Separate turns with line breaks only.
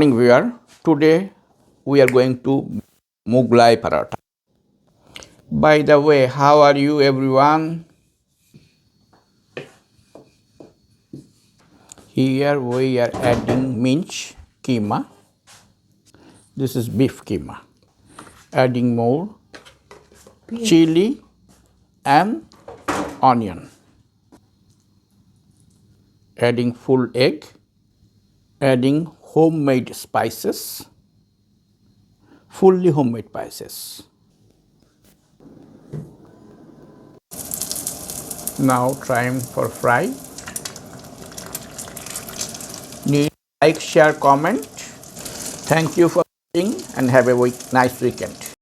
morning viewer today we are going to mughlai paratha. By the way how are you everyone? Here we are adding mince keema. This is beef keema. Adding more chili and onion. Adding full egg. Adding homemade spices, fully homemade spices. Now time for fry. Need like, share, comment. Thank you for watching and have a week, nice weekend.